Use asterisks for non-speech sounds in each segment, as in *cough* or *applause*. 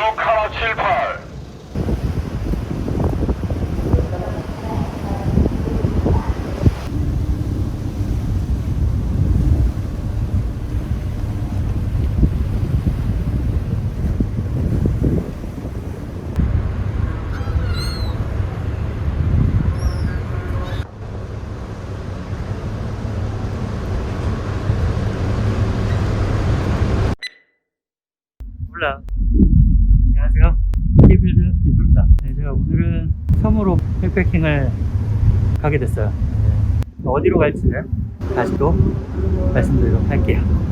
6 1 7 8 백패킹을 가게 됐어요. 네. 어디로 갈지는 다시 또 말씀드리도록 할게요.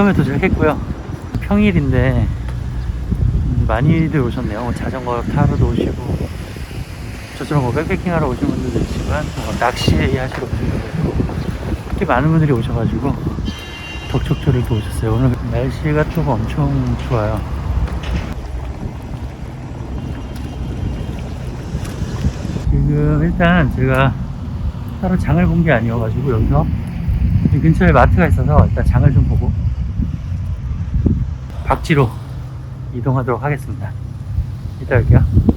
섬에 도착했고요. 평일인데 음, 많이들 오셨네요. 뭐 자전거 타러도 오시고 저처럼 뭐 백패킹 하러 오신 분들도 있지만 뭐 낚시 하시러 오신 분들도 이렇게 많은 분들이 오셔가지고 덕촉초를 또 오셨어요. 오늘 날씨가 또 엄청 좋아요. 지금 일단 제가 따로 장을 본 게 아니어가지고 여기서 이 근처에 마트가 있어서 일단 장을 좀 보고 박지로 이동하도록 하겠습니다. 이따 올게요.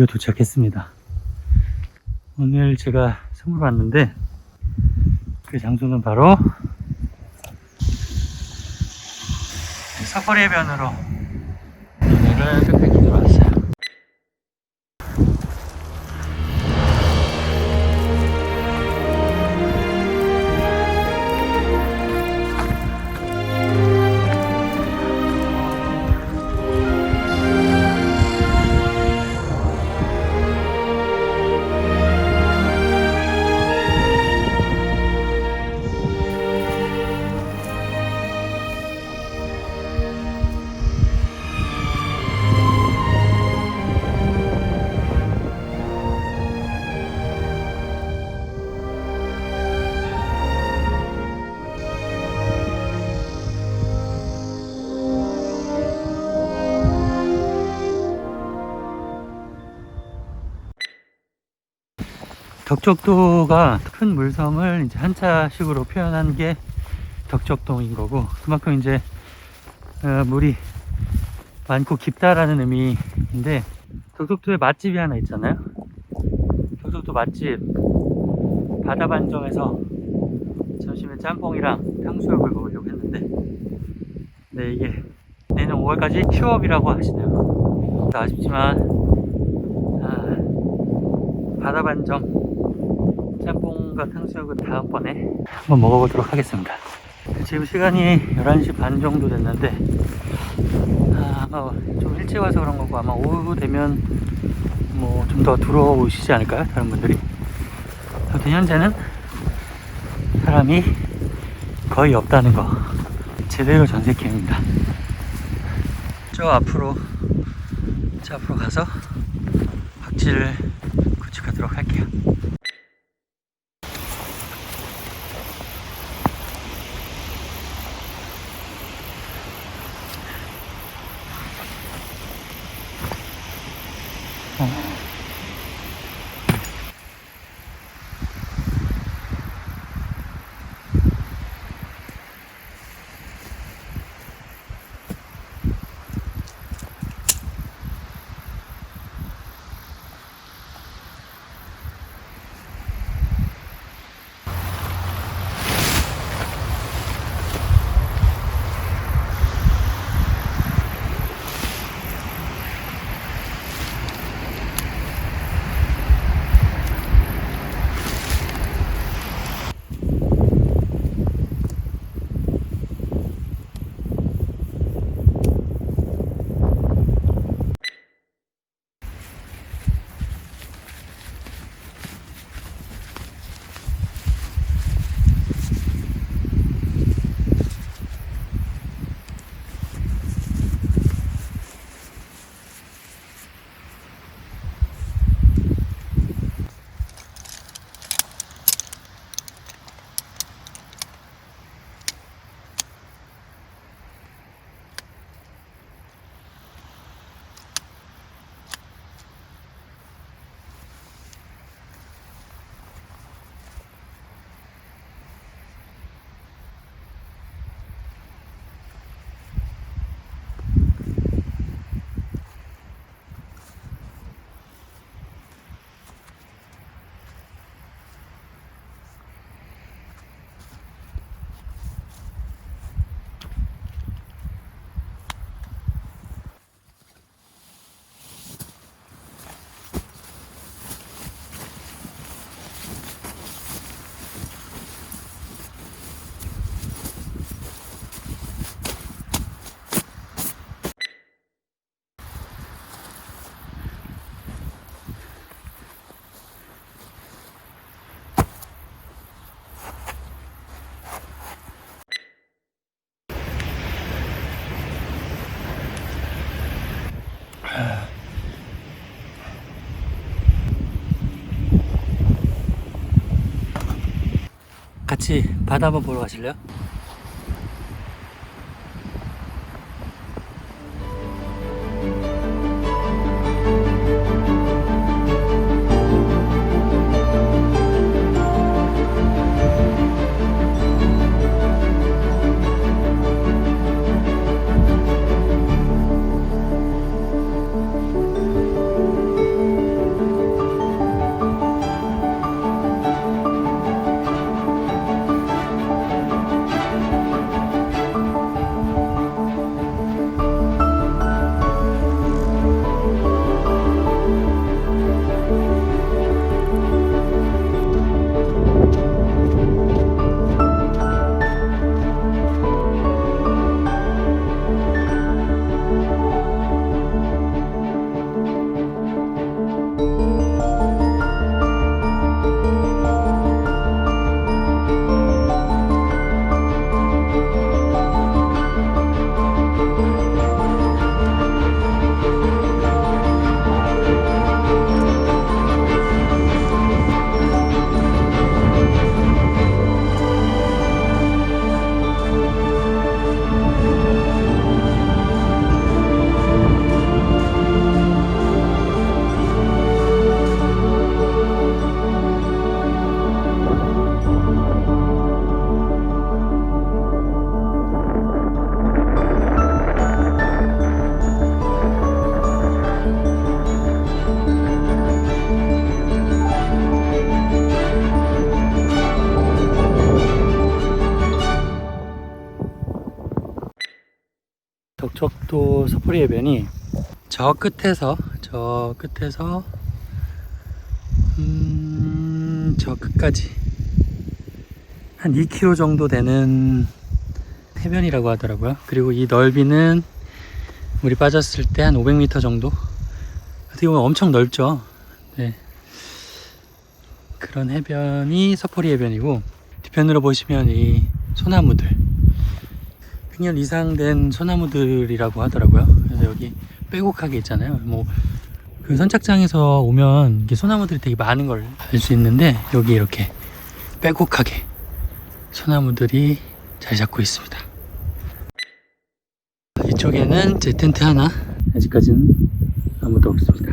드디어 도착했습니다. 오늘 제가 선물 왔는데 그 장소는 바로 사파리 해변으로 오늘은 백패킹 덕적도가 큰 물섬을 이제 한자식으로 표현한 게 덕적동인 거고 그만큼 이제 어, 물이 많고 깊다라는 의미인데 덕적도에 맛집이 하나 있잖아요. 덕적도 맛집. 바다 반점에서 점심에 짬뽕이랑 탕수육을 먹으려고 했는데 네 이게 내년 5월까지 휴업이라고 하시네요. 아쉽지만 아, 바다 반점 짬뽕과 탕수육은 다음번에 한번 먹어보도록 하겠습니다. 지금 시간이 11시 반 정도 됐는데 아, 아마 좀 일찍 와서 그런 거고 아마 오후 되면 뭐 좀 더 들어오시지 않을까요? 다른 분들이? 아무튼 현재는 사람이 거의 없다는 거 제대로 전세캠입니다. 저 앞으로 저 앞으로 가서 박지를 구축하도록 할게요 같이 바다 한번 보러 가실래요? 저 끝에서 저 끝에서 음, 저 끝까지 한 2km 정도 되는 해변이라고 하더라고요. 그리고 이 넓이는 물이 빠졌을 때 한 500m 정도. 어떻게 보면 엄청 넓죠. 네. 그런 해변이 서포리 해변이고 뒤편으로 보시면 이 소나무들 핑년 이상 된 소나무들이라고 하더라고요. 그래서 여기 빼곡하게 있잖아요. 뭐 그 선착장에서 오면 이게 소나무들이 되게 많은 걸 알 수 있는데 여기 이렇게 빼곡하게 소나무들이 잘 잡고 있습니다. 이쪽에는 제 텐트 하나 아직까지는 아무도 없습니다.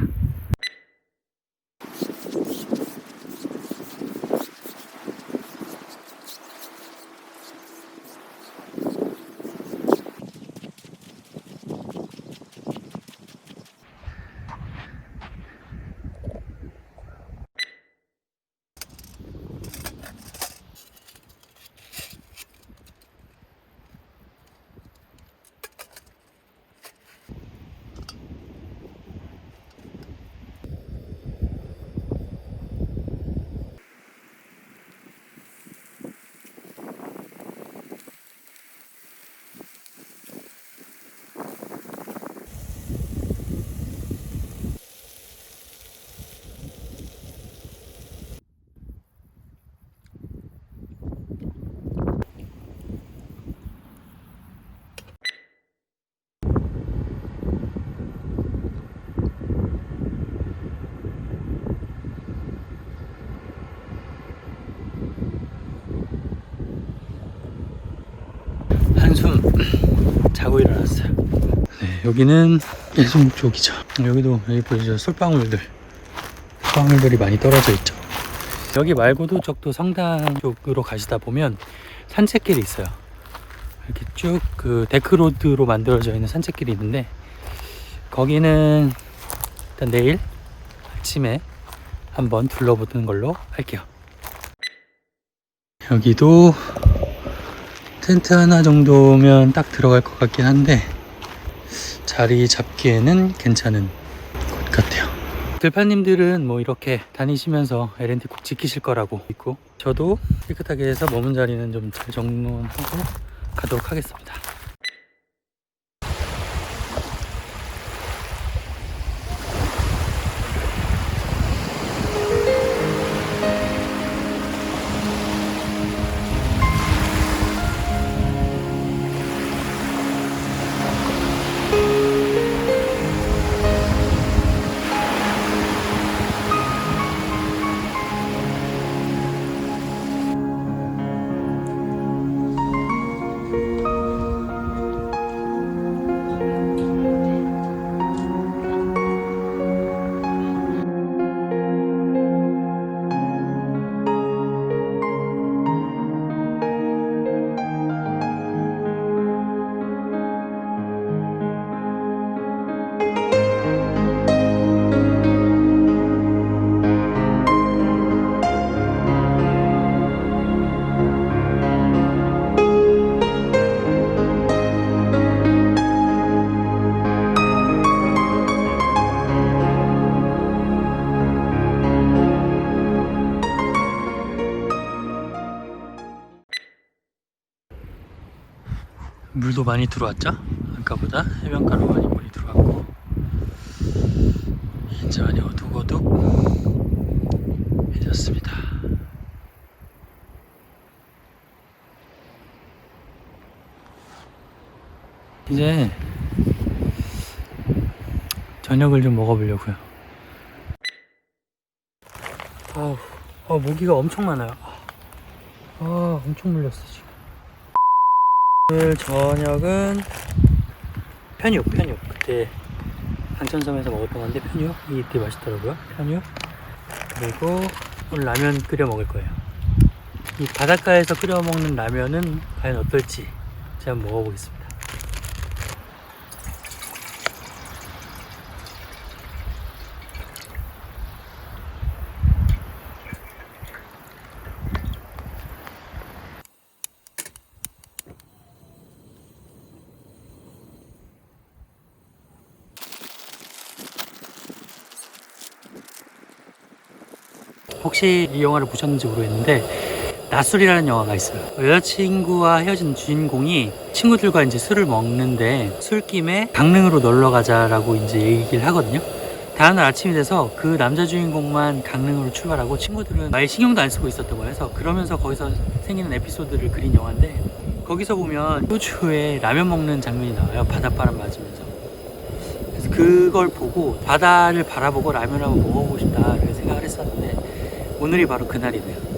한숨 자고 일어났어요. 네, 여기는 예수목 쪽이죠. 여기도 여기 보이죠 솔방울들, 솔방울들이 많이 떨어져 있죠. 여기 말고도 적도 성당 쪽으로 가시다 보면 산책길이 있어요. 이렇게 쭉 그 데크로드로 만들어져 있는 산책길이 있는데 거기는 일단 내일 아침에 한번 둘러보는 걸로 할게요. 여기도 텐트 하나 정도면 딱 들어갈 것 같긴 한데 자리 잡기에는 괜찮은 곳 같아요. 들판님들은 뭐 이렇게 다니시면서 LNT 꼭 지키실 거라고 믿고 저도 깨끗하게 해서 머문 자리는 좀 잘 정돈하고 가도록 하겠습니다. 많이 들어왔죠? 아까보다 해변가로 많이 물이 들어왔고 이제 많이 어둑어둑 해졌습니다. 이제 저녁을 좀 먹어보려고요. 아우, 아, 모기가 엄청 많아요. 아, 엄청 물렸어 지금. 오늘 저녁은 편육, 편육. 그때 한천섬에서 먹었던 건데 편육 이 되게 맛있더라고요. 편육 그리고 오늘 라면 끓여 먹을 거예요. 이 바닷가에서 끓여 먹는 라면은 과연 어떨지 제가 먹어보겠습니다. 혹시 이 영화를 보셨는지 모르겠는데 낯술이라는 영화가 있어요. 여자친구와 헤어진 주인공이 친구들과 이제 술을 먹는데 술김에 강릉으로 놀러 가자라고 이제 얘기를 하거든요. 다음날 아침이 돼서 그 남자 주인공만 강릉으로 출발하고 친구들은 아예 신경도 안 쓰고 있었다고 해서 그러면서 거기서 생기는 에피소드를 그린 영화인데 거기서 보면 호주에 라면 먹는 장면이 나와요. 바닷바람 맞으면서. 그래서 그걸 보고 바다를 바라보고 한번 먹어보고 싶다 했었는데 오늘이 바로 그날이네요.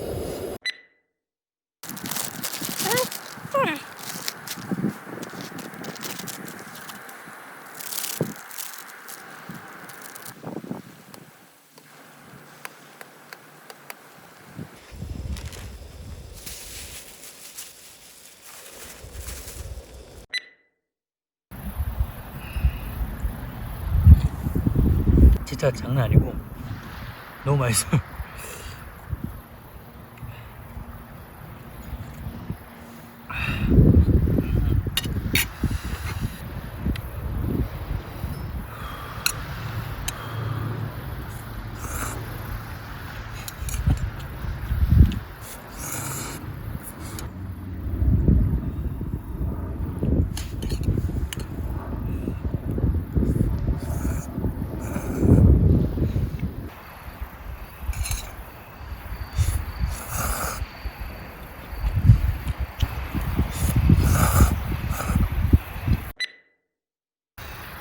진짜 장난 아니고 너무 맛있어요.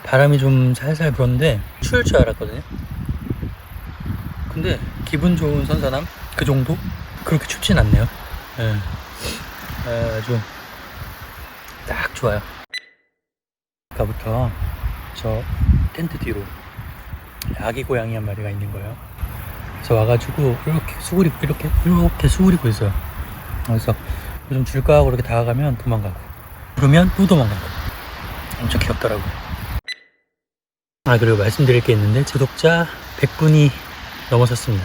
바람이 좀 살살 불었는데 추울 줄 알았거든요. 근데 기분 좋은 선선함 그 정도? 그렇게 춥진 않네요. 예. 아주 딱 좋아요. 아까부터 저 텐트 뒤로 아기 고양이 한 마리가 있는 거예요. 그래서 와가지고 이렇게 수그리고 이렇게 이렇게 수그리고 있어요. 그래서 좀 줄까 하고 이렇게 다가가면 도망가고 그러면 또 도망가고 엄청 귀엽더라고요. 아 그리고 말씀드릴 게 있는데 구독자 100분이 넘어섰습니다.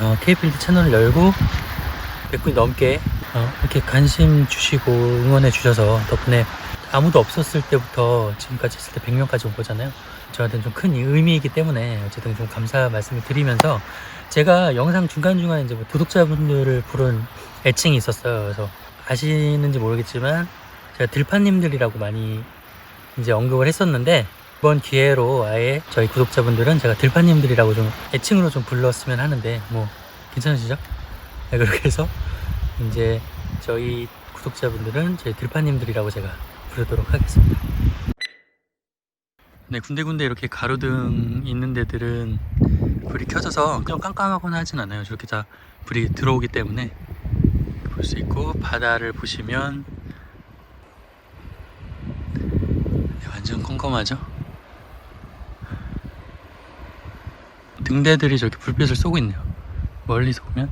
어, K필드 채널을 열고 100분이 넘게 어, 이렇게 관심 주시고 응원해 주셔서 덕분에 아무도 없었을 때부터 지금까지 했을 때 100명까지 온 거잖아요. 저한테는 좀 큰 의미이기 때문에 어쨌든 좀 감사 말씀을 드리면서 제가 영상 중간중간에 이제 뭐 구독자분들을 부른 애칭이 있었어요. 그래서 아시는지 모르겠지만 제가 들판님들이라고 많이 이제 언급을 했었는데 이번 기회로 아예 저희 구독자분들은 제가 들판님들이라고 좀 애칭으로 좀 불렀으면 하는데 뭐 괜찮으시죠? 네, 그렇게 해서 이제 저희 구독자분들은 저희 들판님들이라고 제가 부르도록 하겠습니다. 네, 군데군데 이렇게 가로등 있는 데들은 불이 켜져서 좀 깜깜하거나 하진 않아요. 저렇게 다 불이 들어오기 때문에 볼 수 있고 바다를 보시면 완전 컴컴하죠? 등대들이 저렇게 불빛을 쏘고 있네요. 멀리서 보면.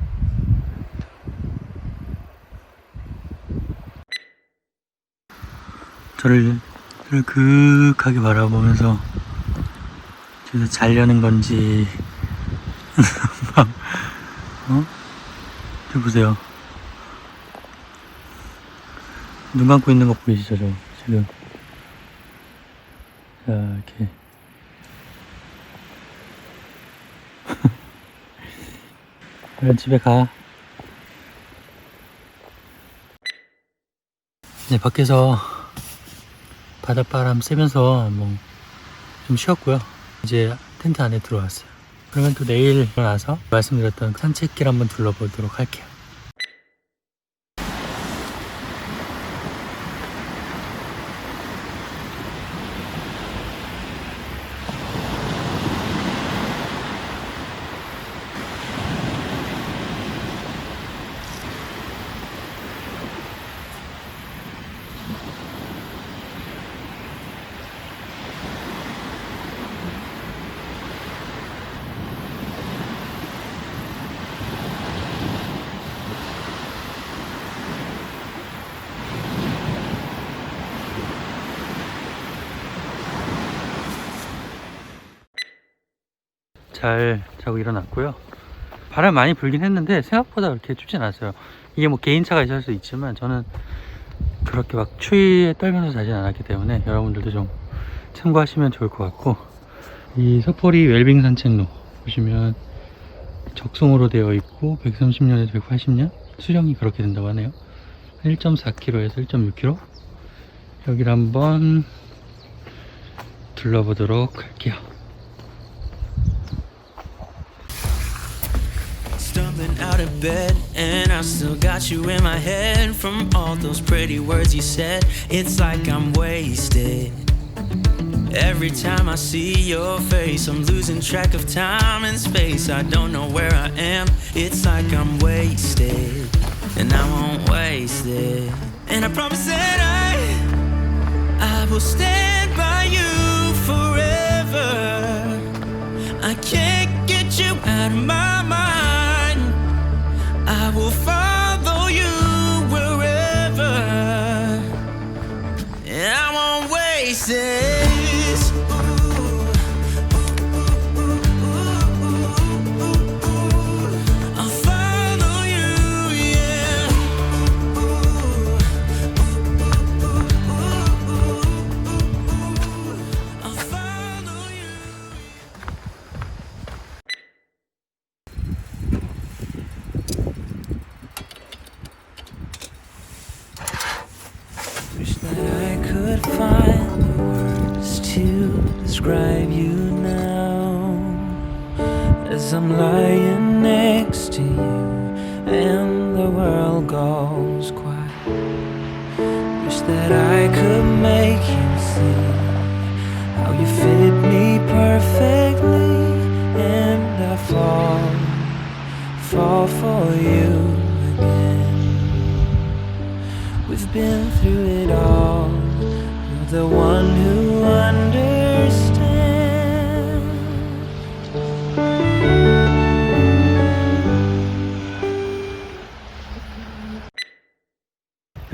저를 저를 그윽하게 바라보면서 저기서 자려는 건지 막, *laughs* 어? 저 보세요. 눈 감고 있는 거 보이시죠, 저 지금. 자, 이렇게. *laughs* 그럼 집에 가. 네, 밖에서 바닷바람 쐬면서 뭐 좀 쉬었고요. 이제 텐트 안에 들어왔어요. 그러면 또 내일 일어나서 말씀드렸던 산책길 한번 둘러보도록 할게요. 잘 자고 일어났고요. 바람 많이 불긴 했는데 생각보다 그렇게 춥진 않았어요. 이게 뭐 개인차가 있을 수 있지만 저는 그렇게 막 추위에 떨면서 자진 않았기 때문에 여러분들도 좀 참고하시면 좋을 것 같고 이 서포리 웰빙 산책로 보시면 적송으로 되어 있고 130년에서 180년 수령이 그렇게 된다고 하네요. 1.4km에서 1.6km 여기를 한번 둘러보도록 할게요. Out of bed, and I still got you in my head from all those pretty words you said. It's like I'm wasted. Every time I see your face, I'm losing track of time and space. I don't know where I am. It's like I'm wasted, and I won't waste it. And I promise that I, I will stand by you forever. I can't get you out of my will find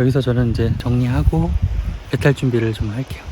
여기서 저는 이제 정리하고 배탈 준비를 좀 할게요.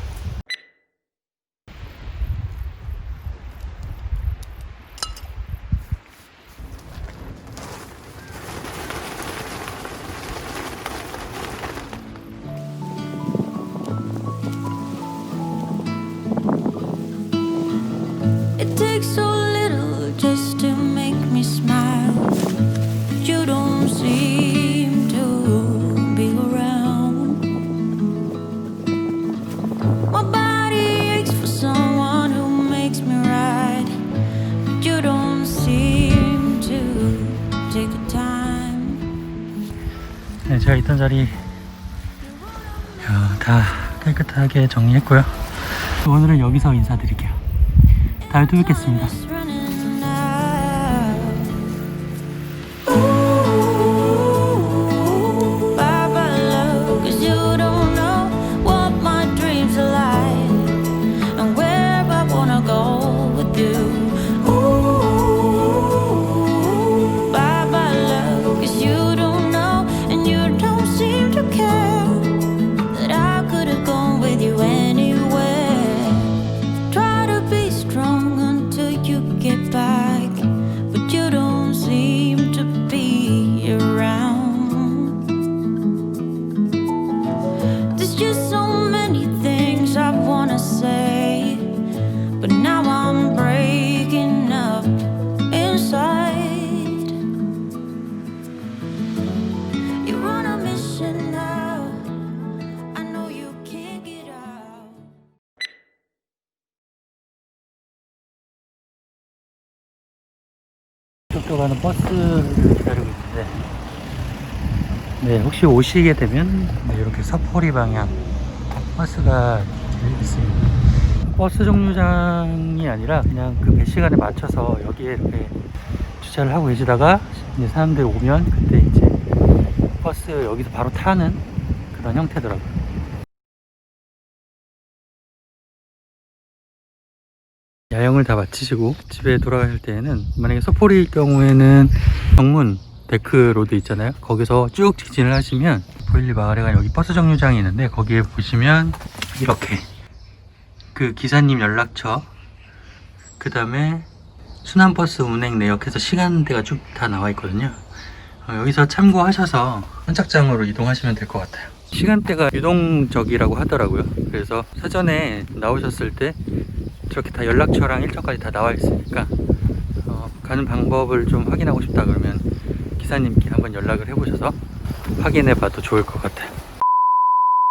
제가 있던 자리 야, 다 깨끗하게 정리했고요. 오늘은 여기서 인사드릴게요. 다음에 또 뵙겠습니다. 네 혹시 오시게 되면 네, 이렇게 서포리 방향 버스가 있습니다. 버스 정류장이 아니라 그냥 그 배 시간에 맞춰서 여기에 이렇게 주차를 하고 계시다가 이제 사람들이 오면 그때 이제 버스 여기서 바로 타는 그런 형태더라고요. 야영을 다 마치시고 집에 돌아가실 때에는 만약에 서포리일 경우에는 정문 데크 로드 있잖아요. 거기서 쭉 직진을 하시면 보일리 마을에 가 여기 버스 정류장이 있는데 거기에 보시면 이렇게 그 기사님 연락처 그 다음에 순환버스 운행 내역해서 시간대가 쭉 다 나와 있거든요. 어, 여기서 참고하셔서 선착장으로 이동하시면 될 것 같아요. 시간대가 유동적이라고 하더라고요. 그래서 사전에 나오셨을 때 저렇게 다 연락처랑 일정까지 다 나와 있으니까 어, 가는 방법을 좀 확인하고 싶다 그러면 기사님께 한번 연락을 해보셔서 확인해 봐도 좋을 것 같아요.